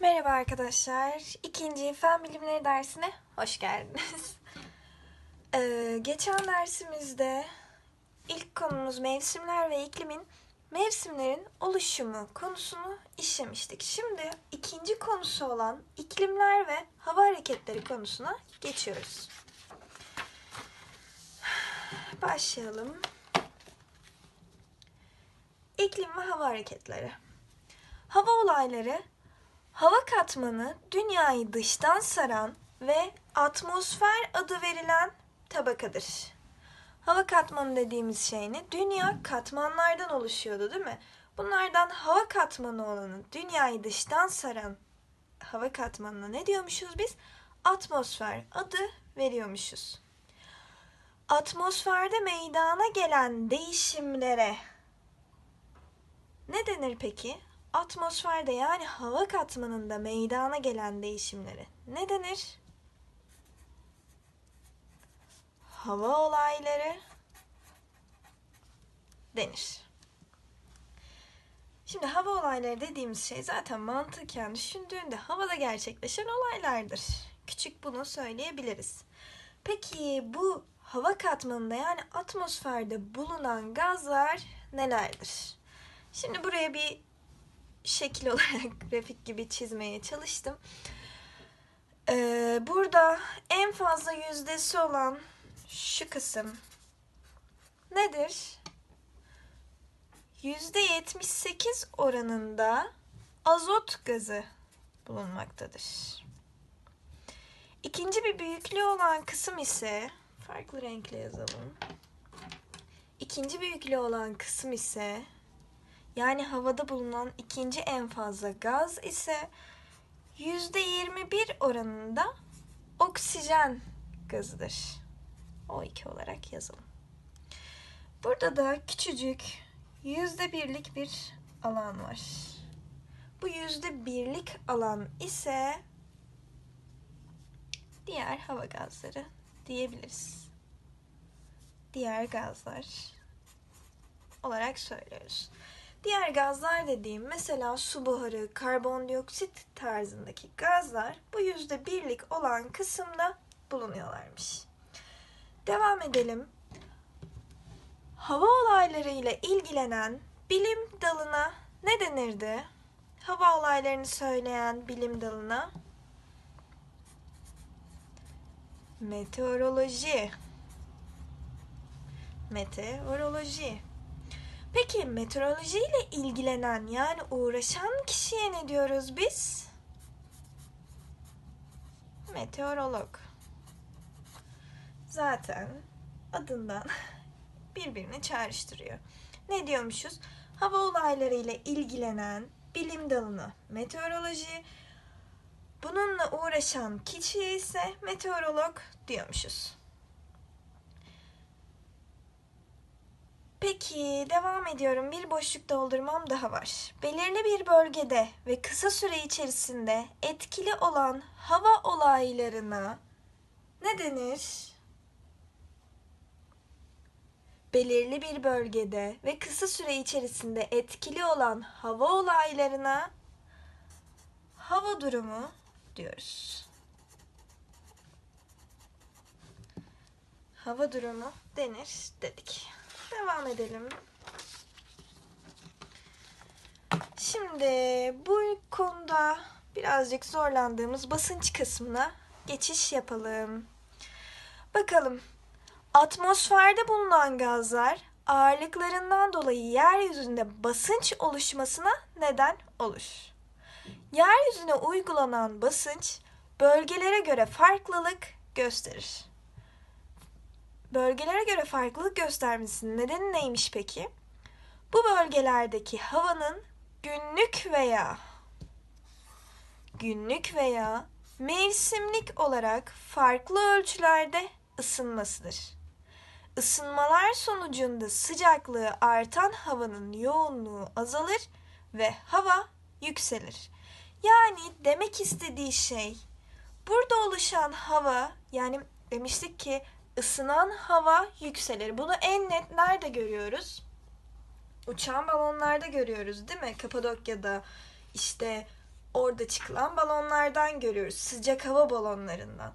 Merhaba arkadaşlar. İkinci fen bilimleri dersine hoş geldiniz. Ee, geçen dersimizde ilk konumuz mevsimler ve iklimin mevsimlerin oluşumu konusunu işlemiştik. Şimdi ikinci konusu olan iklimler ve hava hareketleri konusuna geçiyoruz. Başlayalım. İklim ve hava hareketleri. Hava olayları hava katmanı dünyayı dıştan saran ve atmosfer adı verilen tabakadır. Hava katmanı dediğimiz şey ne? Dünya katmanlardan oluşuyordu değil mi? Bunlardan hava katmanı olanı dünyayı dıştan saran hava katmanına ne diyormuşuz biz? Atmosfer adı veriyormuşuz. Atmosferde meydana gelen değişimlere ne denir peki? Atmosferde yani hava katmanında meydana gelen değişimlere ne denir? Hava olayları denir. Şimdi hava olayları dediğimiz şey zaten mantıken düşündüğünde havada gerçekleşen olaylardır. Küçük bunu söyleyebiliriz. Peki bu hava katmanında yani atmosferde bulunan gazlar nelerdir? Şimdi buraya bir şekil olarak grafik gibi çizmeye çalıştım. Ee, burada en fazla yüzdesi olan şu kısım nedir? %78 oranında azot gazı bulunmaktadır. İkinci bir büyüklüğü olan kısım ise farklı renkle yazalım. İkinci büyüklüğü olan kısım ise yani havada bulunan ikinci en fazla gaz ise %21 oranında oksijen gazıdır. O2 olarak yazalım. Burada da küçücük yüzde birlik bir alan var. Bu yüzde birlik alan ise diğer hava gazları diyebiliriz. Diğer gazlar olarak söylüyoruz. Diğer gazlar dediğim mesela su buharı, karbondioksit tarzındaki gazlar bu yüzde birlik olan kısımda bulunuyorlarmış. Devam edelim. Hava olayları ile ilgilenen bilim dalına ne denirdi? Hava olaylarını söyleyen bilim dalına meteoroloji. Meteoroloji. Peki meteoroloji ile ilgilenen yani uğraşan kişiye ne diyoruz biz? Meteorolog. Zaten adından birbirini çağrıştırıyor. Ne diyormuşuz? Hava olayları ile ilgilenen bilim dalına meteoroloji, bununla uğraşan kişiye ise meteorolog diyormuşuz. Peki devam ediyorum. Bir boşluk doldurmam daha var. Belirli bir bölgede ve kısa süre içerisinde etkili olan hava olaylarına ne denir? Belirli bir bölgede ve kısa süre içerisinde etkili olan hava olaylarına hava durumu diyoruz. Hava durumu denir dedik. Devam edelim. Şimdi bu konuda birazcık zorlandığımız basınç kısmına geçiş yapalım. Bakalım. Atmosferde bulunan gazlar ağırlıklarından dolayı yeryüzünde basınç oluşmasına neden olur. Yeryüzüne uygulanan basınç bölgelere göre farklılık gösterir bölgelere göre farklılık göstermesinin nedeni neymiş peki? Bu bölgelerdeki havanın günlük veya günlük veya mevsimlik olarak farklı ölçülerde ısınmasıdır. Isınmalar sonucunda sıcaklığı artan havanın yoğunluğu azalır ve hava yükselir. Yani demek istediği şey burada oluşan hava yani demiştik ki ısınan hava yükselir. Bunu en net nerede görüyoruz? Uçan balonlarda görüyoruz değil mi? Kapadokya'da işte orada çıkılan balonlardan görüyoruz. Sıcak hava balonlarından.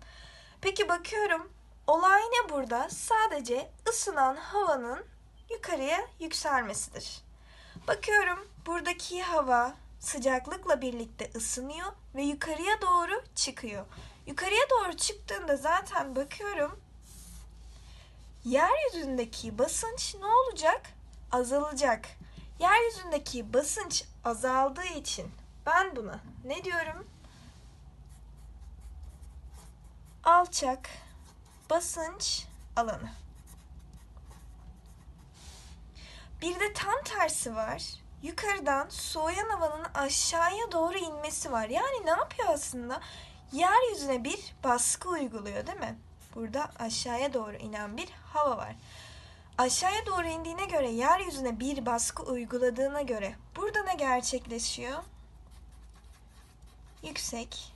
Peki bakıyorum olay ne burada? Sadece ısınan havanın yukarıya yükselmesidir. Bakıyorum buradaki hava sıcaklıkla birlikte ısınıyor ve yukarıya doğru çıkıyor. Yukarıya doğru çıktığında zaten bakıyorum yeryüzündeki basınç ne olacak? Azalacak. Yeryüzündeki basınç azaldığı için ben buna ne diyorum? Alçak basınç alanı. Bir de tam tersi var. Yukarıdan soğuyan havanın aşağıya doğru inmesi var. Yani ne yapıyor aslında? Yeryüzüne bir baskı uyguluyor değil mi? Burada aşağıya doğru inen bir hava var. Aşağıya doğru indiğine göre yeryüzüne bir baskı uyguladığına göre burada ne gerçekleşiyor? Yüksek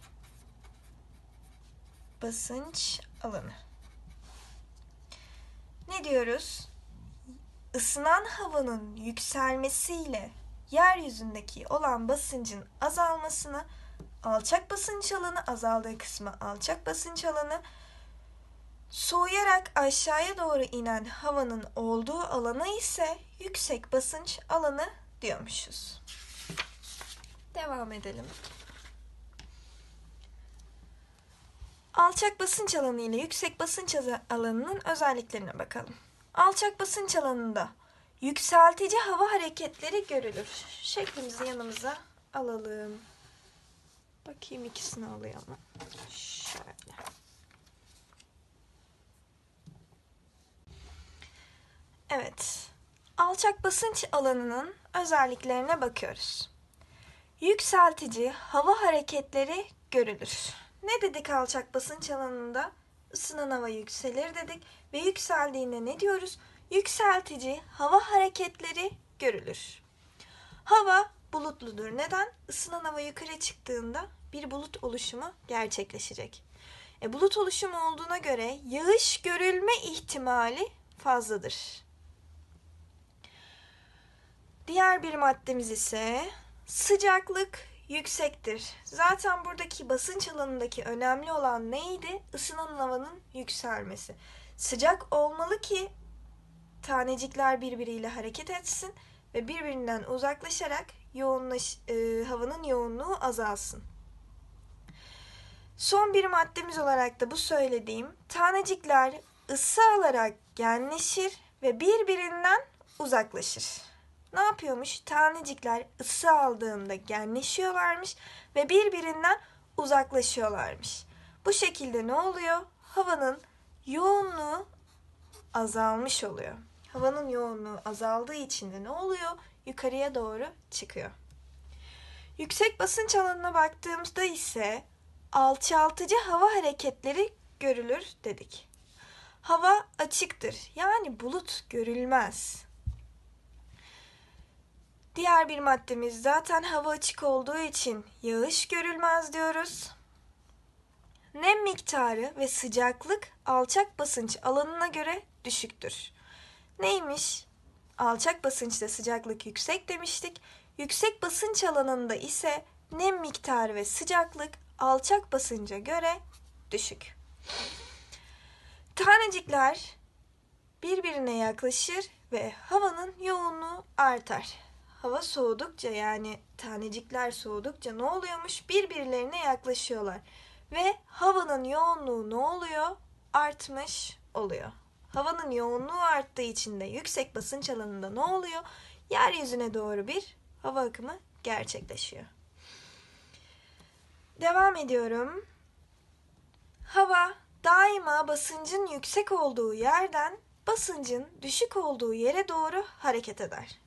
basınç alanı. Ne diyoruz? Isınan havanın yükselmesiyle yeryüzündeki olan basıncın azalmasını alçak basınç alanı azaldığı kısmı alçak basınç alanı soğuyarak aşağıya doğru inen havanın olduğu alana ise yüksek basınç alanı diyormuşuz. Devam edelim. Alçak basınç alanı ile yüksek basınç alanının özelliklerine bakalım. Alçak basınç alanında yükseltici hava hareketleri görülür. Şeklimizi yanımıza alalım. Bakayım ikisini alıyor mu? Şöyle. Evet. Alçak basınç alanının özelliklerine bakıyoruz. Yükseltici hava hareketleri görülür. Ne dedik alçak basınç alanında? Isınan hava yükselir dedik ve yükseldiğinde ne diyoruz? Yükseltici hava hareketleri görülür. Hava bulutludur. Neden? Isınan hava yukarı çıktığında bir bulut oluşumu gerçekleşecek. E, bulut oluşumu olduğuna göre yağış görülme ihtimali fazladır. Diğer bir maddemiz ise sıcaklık yüksektir. Zaten buradaki basınç alanındaki önemli olan neydi? Isınan havanın yükselmesi. Sıcak olmalı ki tanecikler birbiriyle hareket etsin ve birbirinden uzaklaşarak yoğunlaş, e, havanın yoğunluğu azalsın. Son bir maddemiz olarak da bu söylediğim tanecikler ısı alarak genleşir ve birbirinden uzaklaşır ne yapıyormuş? Tanecikler ısı aldığında genleşiyorlarmış ve birbirinden uzaklaşıyorlarmış. Bu şekilde ne oluyor? Havanın yoğunluğu azalmış oluyor. Havanın yoğunluğu azaldığı için de ne oluyor? Yukarıya doğru çıkıyor. Yüksek basınç alanına baktığımızda ise alçaltıcı hava hareketleri görülür dedik. Hava açıktır. Yani bulut görülmez. Diğer bir maddemiz zaten hava açık olduğu için yağış görülmez diyoruz. Nem miktarı ve sıcaklık alçak basınç alanına göre düşüktür. Neymiş? Alçak basınçta sıcaklık yüksek demiştik. Yüksek basınç alanında ise nem miktarı ve sıcaklık alçak basınca göre düşük. Tanecikler birbirine yaklaşır ve havanın yoğunluğu artar hava soğudukça yani tanecikler soğudukça ne oluyormuş? Birbirlerine yaklaşıyorlar. Ve havanın yoğunluğu ne oluyor? Artmış oluyor. Havanın yoğunluğu arttığı için de yüksek basınç alanında ne oluyor? Yeryüzüne doğru bir hava akımı gerçekleşiyor. Devam ediyorum. Hava daima basıncın yüksek olduğu yerden basıncın düşük olduğu yere doğru hareket eder.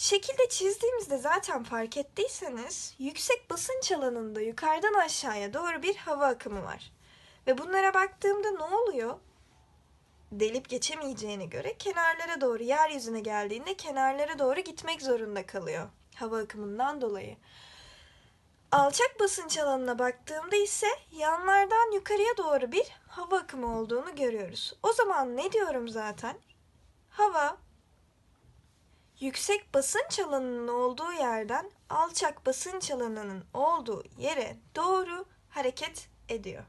Şekilde çizdiğimizde zaten fark ettiyseniz yüksek basınç alanında yukarıdan aşağıya doğru bir hava akımı var. Ve bunlara baktığımda ne oluyor? Delip geçemeyeceğine göre kenarlara doğru yeryüzüne geldiğinde kenarlara doğru gitmek zorunda kalıyor hava akımından dolayı. Alçak basınç alanına baktığımda ise yanlardan yukarıya doğru bir hava akımı olduğunu görüyoruz. O zaman ne diyorum zaten? Hava yüksek basınç alanının olduğu yerden alçak basınç alanının olduğu yere doğru hareket ediyor.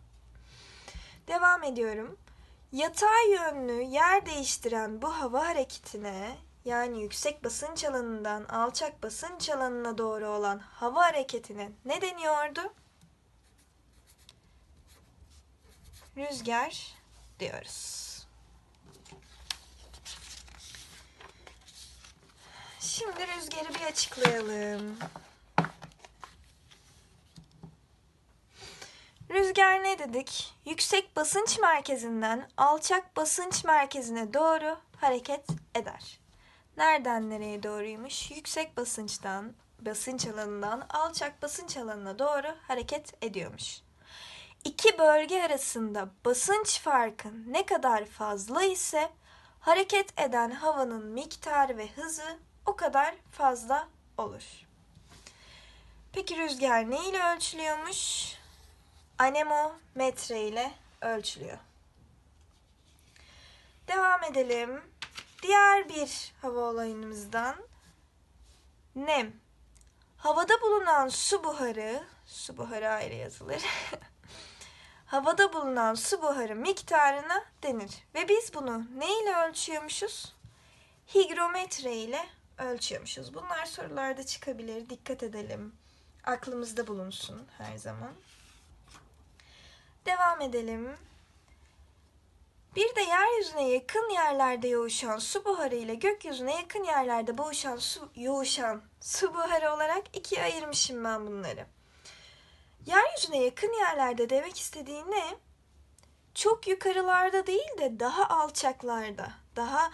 Devam ediyorum. Yatay yönlü yer değiştiren bu hava hareketine yani yüksek basınç alanından alçak basınç alanına doğru olan hava hareketine ne deniyordu? Rüzgar diyoruz. Şimdi rüzgarı bir açıklayalım. Rüzgar ne dedik? Yüksek basınç merkezinden alçak basınç merkezine doğru hareket eder. Nereden nereye doğruymuş? Yüksek basınçtan, basınç alanından alçak basınç alanına doğru hareket ediyormuş. İki bölge arasında basınç farkı ne kadar fazla ise hareket eden havanın miktarı ve hızı o kadar fazla olur. Peki rüzgar ne ile ölçülüyormuş? Anemometre ile ölçülüyor. Devam edelim. Diğer bir hava olayımızdan nem. Havada bulunan su buharı, su buharı ayrı yazılır. Havada bulunan su buharı miktarına denir. Ve biz bunu ne ile ölçüyormuşuz? Higrometre ile ölçüyormuşuz. Bunlar sorularda çıkabilir. Dikkat edelim. Aklımızda bulunsun her zaman. Devam edelim. Bir de yeryüzüne yakın yerlerde yoğuşan su buharı ile gökyüzüne yakın yerlerde boğuşan su, yoğuşan su buharı olarak ikiye ayırmışım ben bunları. Yeryüzüne yakın yerlerde demek istediği ne? Çok yukarılarda değil de daha alçaklarda, daha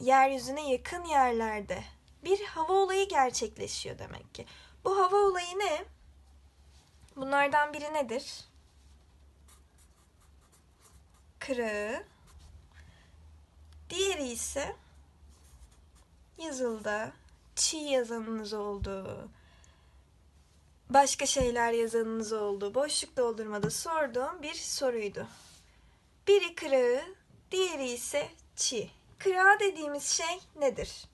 yeryüzüne yakın yerlerde bir hava olayı gerçekleşiyor demek ki. Bu hava olayı ne? Bunlardan biri nedir? Kırığı. Diğeri ise yazılda çiğ yazanınız olduğu, başka şeyler yazanınız olduğu boşluk doldurmada sorduğum bir soruydu. Biri kırığı, diğeri ise çiğ. Kıra dediğimiz şey nedir?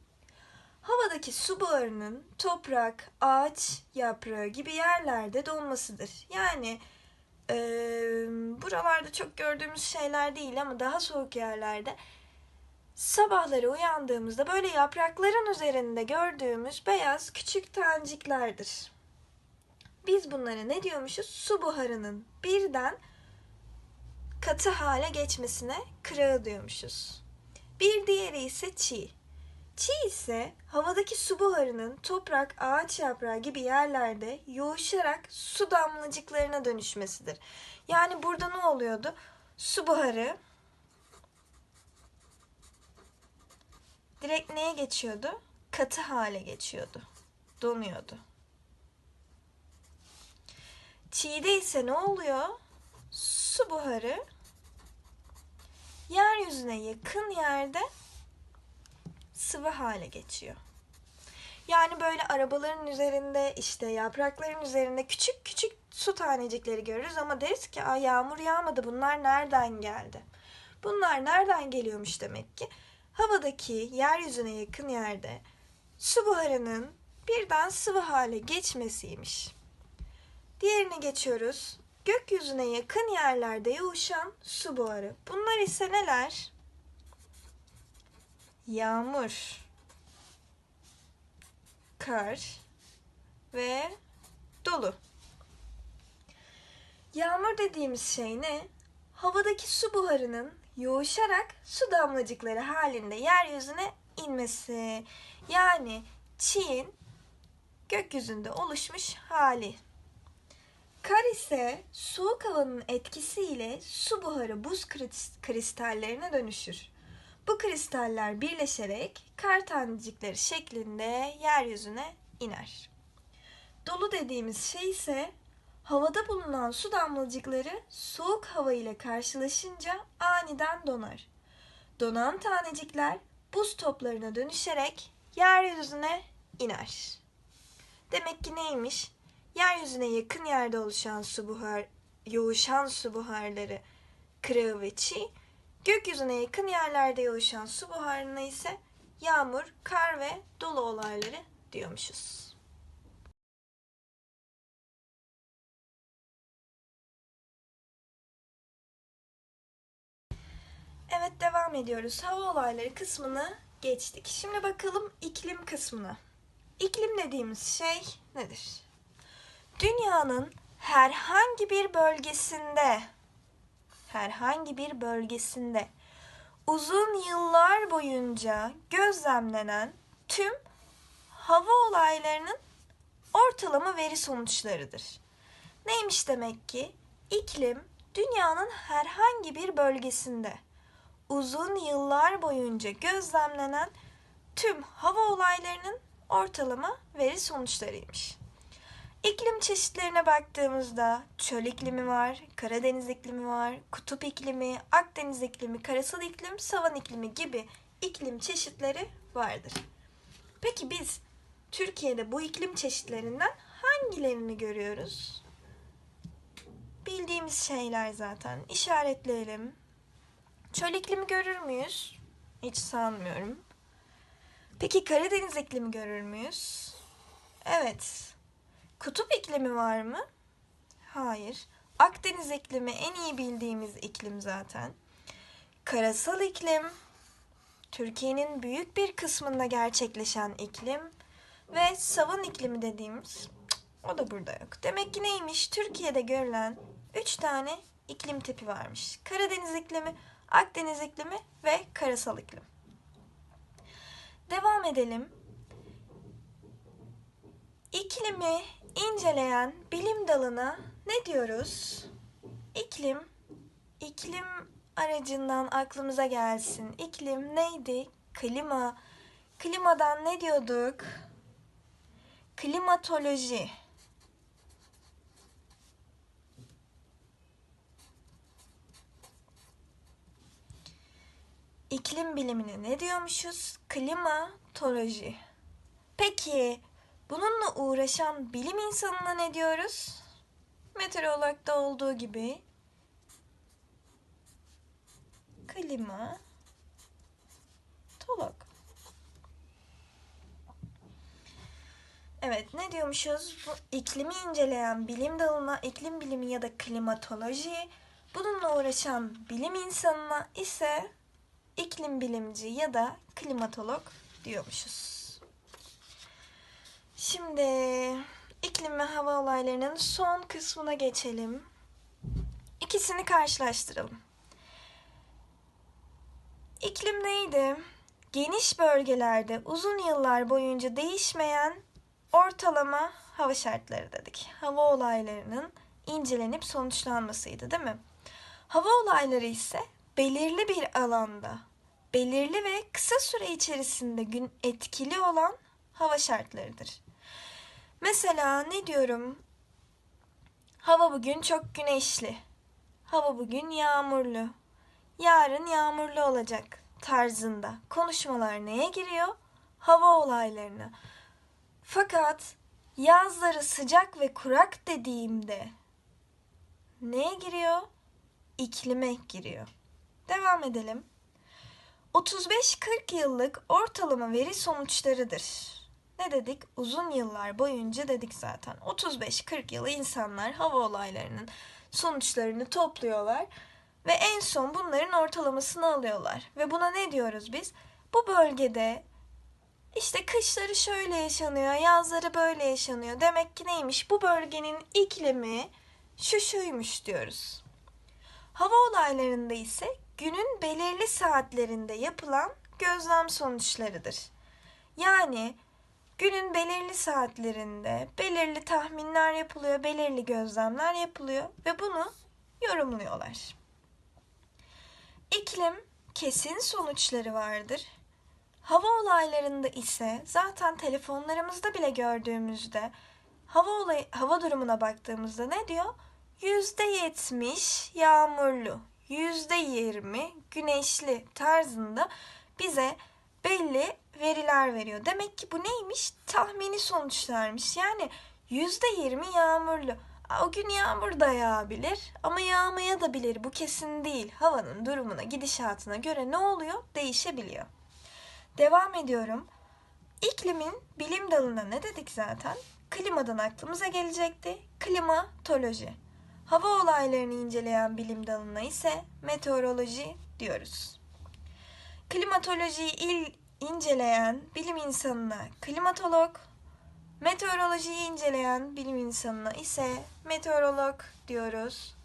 Havadaki su buharının toprak, ağaç yaprağı gibi yerlerde donmasıdır. Yani e, buralarda çok gördüğümüz şeyler değil ama daha soğuk yerlerde sabahları uyandığımızda böyle yaprakların üzerinde gördüğümüz beyaz küçük taneciklerdir. Biz bunlara ne diyormuşuz? Su buharının birden katı hale geçmesine kırağı diyormuşuz. Bir diğeri ise çiğ. Çiğ ise havadaki su buharının toprak, ağaç yaprağı gibi yerlerde yoğuşarak su damlacıklarına dönüşmesidir. Yani burada ne oluyordu? Su buharı direkt neye geçiyordu? Katı hale geçiyordu. Donuyordu. Çiğde ise ne oluyor? Su buharı yeryüzüne yakın yerde sıvı hale geçiyor. Yani böyle arabaların üzerinde işte yaprakların üzerinde küçük küçük su tanecikleri görürüz ama deriz ki Aa, yağmur yağmadı bunlar nereden geldi? Bunlar nereden geliyormuş demek ki? Havadaki yeryüzüne yakın yerde su buharının birden sıvı hale geçmesiymiş. Diğerine geçiyoruz. Gökyüzüne yakın yerlerde yoğuşan su buharı. Bunlar ise neler? Yağmur, kar ve dolu. Yağmur dediğimiz şey ne? Havadaki su buharının yoğuşarak su damlacıkları halinde yeryüzüne inmesi. Yani çiğin gökyüzünde oluşmuş hali. Kar ise soğuk havanın etkisiyle su buharı buz kristallerine dönüşür. Bu kristaller birleşerek kar tanecikleri şeklinde yeryüzüne iner. Dolu dediğimiz şey ise havada bulunan su damlacıkları soğuk hava ile karşılaşınca aniden donar. Donan tanecikler buz toplarına dönüşerek yeryüzüne iner. Demek ki neymiş? Yeryüzüne yakın yerde oluşan su buhar, yoğuşan su buharları kırığı ve çiğ, gökyüzüne yakın yerlerde yoğuşan su buharına ise yağmur, kar ve dolu olayları diyormuşuz. Evet devam ediyoruz. Hava olayları kısmını geçtik. Şimdi bakalım iklim kısmına. İklim dediğimiz şey nedir? Dünyanın herhangi bir bölgesinde herhangi bir bölgesinde uzun yıllar boyunca gözlemlenen tüm hava olaylarının ortalama veri sonuçlarıdır. Neymiş demek ki? İklim dünyanın herhangi bir bölgesinde uzun yıllar boyunca gözlemlenen tüm hava olaylarının ortalama veri sonuçlarıymış. İklim çeşitlerine baktığımızda çöl iklimi var, Karadeniz iklimi var, kutup iklimi, Akdeniz iklimi, karasal iklim, savan iklimi gibi iklim çeşitleri vardır. Peki biz Türkiye'de bu iklim çeşitlerinden hangilerini görüyoruz? Bildiğimiz şeyler zaten. İşaretleyelim. Çöl iklimi görür müyüz? Hiç sanmıyorum. Peki Karadeniz iklimi görür müyüz? Evet. Kutup iklimi var mı? Hayır. Akdeniz iklimi en iyi bildiğimiz iklim zaten. Karasal iklim Türkiye'nin büyük bir kısmında gerçekleşen iklim ve savan iklimi dediğimiz o da burada yok. Demek ki neymiş? Türkiye'de görülen 3 tane iklim tipi varmış. Karadeniz iklimi, Akdeniz iklimi ve karasal iklim. Devam edelim. İklimi inceleyen bilim dalına ne diyoruz? İklim, iklim aracından aklımıza gelsin. İklim neydi? Klima. Klimadan ne diyorduk? Klimatoloji. İklim bilimine ne diyormuşuz? Klimatoloji. Peki bununla uğraşan bilim insanına ne diyoruz? Meteorologda olduğu gibi klimatolog. Evet ne diyormuşuz? Bu iklimi inceleyen bilim dalına iklim bilimi ya da klimatoloji, bununla uğraşan bilim insanına ise iklim bilimci ya da klimatolog diyormuşuz. Şimdi iklim ve hava olaylarının son kısmına geçelim. İkisini karşılaştıralım. İklim neydi? Geniş bölgelerde uzun yıllar boyunca değişmeyen ortalama hava şartları dedik. Hava olaylarının incelenip sonuçlanmasıydı değil mi? Hava olayları ise belirli bir alanda, belirli ve kısa süre içerisinde gün etkili olan hava şartlarıdır. Mesela ne diyorum? Hava bugün çok güneşli. Hava bugün yağmurlu. Yarın yağmurlu olacak tarzında konuşmalar neye giriyor? Hava olaylarına. Fakat yazları sıcak ve kurak dediğimde neye giriyor? İklime giriyor. Devam edelim. 35-40 yıllık ortalama veri sonuçlarıdır. Ne dedik? Uzun yıllar boyunca dedik zaten. 35-40 yıl insanlar hava olaylarının sonuçlarını topluyorlar ve en son bunların ortalamasını alıyorlar. Ve buna ne diyoruz biz? Bu bölgede işte kışları şöyle yaşanıyor, yazları böyle yaşanıyor. Demek ki neymiş? Bu bölgenin iklimi şu şuymuş diyoruz. Hava olaylarında ise günün belirli saatlerinde yapılan gözlem sonuçlarıdır. Yani günün belirli saatlerinde belirli tahminler yapılıyor, belirli gözlemler yapılıyor ve bunu yorumluyorlar. İklim kesin sonuçları vardır. Hava olaylarında ise zaten telefonlarımızda bile gördüğümüzde hava olay hava durumuna baktığımızda ne diyor? %70 yağmurlu, %20 güneşli tarzında bize belli veriler veriyor. Demek ki bu neymiş? Tahmini sonuçlarmış. Yani %20 yağmurlu. O gün yağmur da yağabilir ama yağmaya da bilir. Bu kesin değil. Havanın durumuna, gidişatına göre ne oluyor? Değişebiliyor. Devam ediyorum. İklimin bilim dalına ne dedik zaten? Klimadan aklımıza gelecekti. Klimatoloji. Hava olaylarını inceleyen bilim dalına ise meteoroloji diyoruz. Klimatolojiyi il, inceleyen bilim insanına klimatolog, meteorolojiyi inceleyen bilim insanına ise meteorolog diyoruz.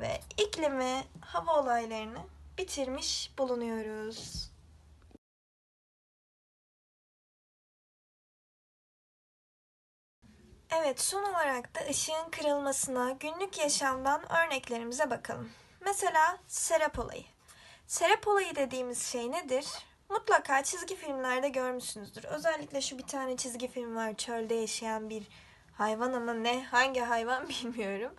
Ve iklimi, hava olaylarını bitirmiş bulunuyoruz. Evet, son olarak da ışığın kırılmasına günlük yaşamdan örneklerimize bakalım. Mesela serap olayı. Serap olayı dediğimiz şey nedir? Mutlaka çizgi filmlerde görmüşsünüzdür. Özellikle şu bir tane çizgi film var. Çölde yaşayan bir hayvan ama ne hangi hayvan bilmiyorum.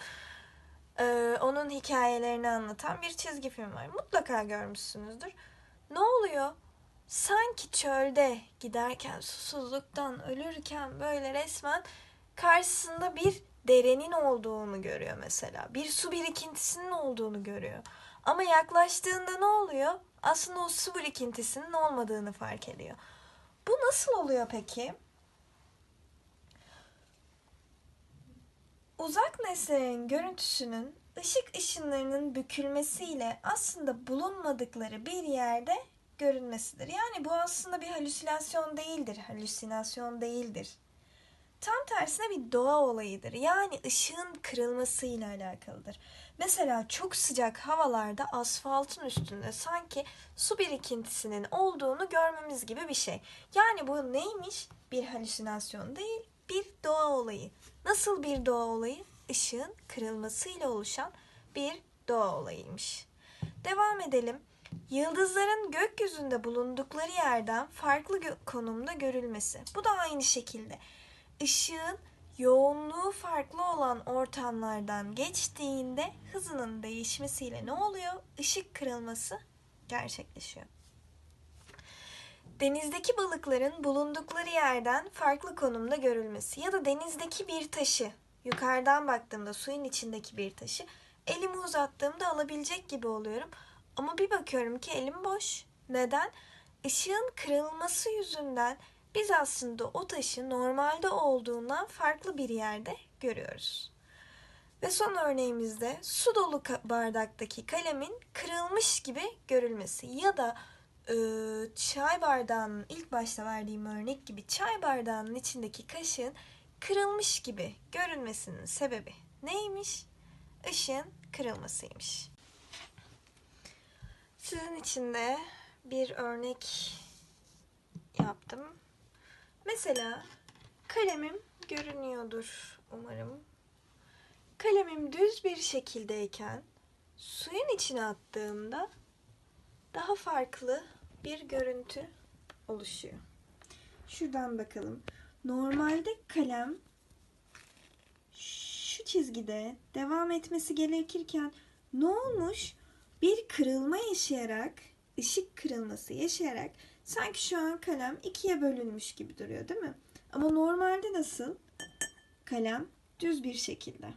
Ee, onun hikayelerini anlatan bir çizgi film var. Mutlaka görmüşsünüzdür. Ne oluyor? Sanki çölde giderken susuzluktan ölürken böyle resmen karşısında bir derenin olduğunu görüyor mesela. Bir su birikintisinin olduğunu görüyor. Ama yaklaştığında ne oluyor? Aslında o su birikintisinin olmadığını fark ediyor. Bu nasıl oluyor peki? Uzak nesnelerin görüntüsünün ışık ışınlarının bükülmesiyle aslında bulunmadıkları bir yerde görünmesidir. Yani bu aslında bir halüsinasyon değildir. Halüsinasyon değildir. Tam tersine bir doğa olayıdır. Yani ışığın kırılmasıyla alakalıdır. Mesela çok sıcak havalarda asfaltın üstünde sanki su birikintisinin olduğunu görmemiz gibi bir şey. Yani bu neymiş? Bir halüsinasyon değil, bir doğa olayı. Nasıl bir doğa olayı? Işığın kırılmasıyla oluşan bir doğa olayıymış. Devam edelim. Yıldızların gökyüzünde bulundukları yerden farklı konumda görülmesi. Bu da aynı şekilde ışığın yoğunluğu farklı olan ortamlardan geçtiğinde hızının değişmesiyle ne oluyor? Işık kırılması gerçekleşiyor. Denizdeki balıkların bulundukları yerden farklı konumda görülmesi ya da denizdeki bir taşı yukarıdan baktığımda suyun içindeki bir taşı elimi uzattığımda alabilecek gibi oluyorum. Ama bir bakıyorum ki elim boş. Neden? Işığın kırılması yüzünden biz aslında o taşı normalde olduğundan farklı bir yerde görüyoruz. Ve son örneğimizde su dolu bardaktaki kalemin kırılmış gibi görülmesi ya da e, çay bardağının ilk başta verdiğim örnek gibi çay bardağının içindeki kaşığın kırılmış gibi görünmesinin sebebi neymiş? Işığın kırılmasıymış. Sizin için de bir örnek yaptım. Mesela kalemim görünüyordur umarım. Kalemim düz bir şekildeyken suyun içine attığımda daha farklı bir görüntü oluşuyor. Şuradan bakalım. Normalde kalem şu çizgide devam etmesi gerekirken ne olmuş? Bir kırılma yaşayarak, ışık kırılması yaşayarak Sanki şu an kalem ikiye bölünmüş gibi duruyor değil mi? Ama normalde nasıl? Kalem düz bir şekilde.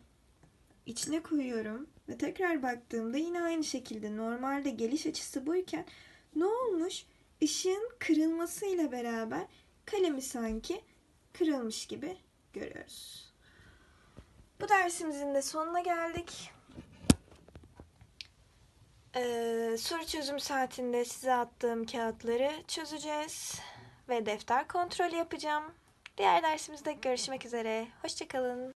İçine koyuyorum ve tekrar baktığımda yine aynı şekilde normalde geliş açısı buyken ne olmuş? Işığın kırılmasıyla beraber kalemi sanki kırılmış gibi görüyoruz. Bu dersimizin de sonuna geldik. Ee, soru çözüm saatinde size attığım kağıtları çözeceğiz ve defter kontrolü yapacağım. Diğer dersimizde görüşmek üzere. Hoşçakalın.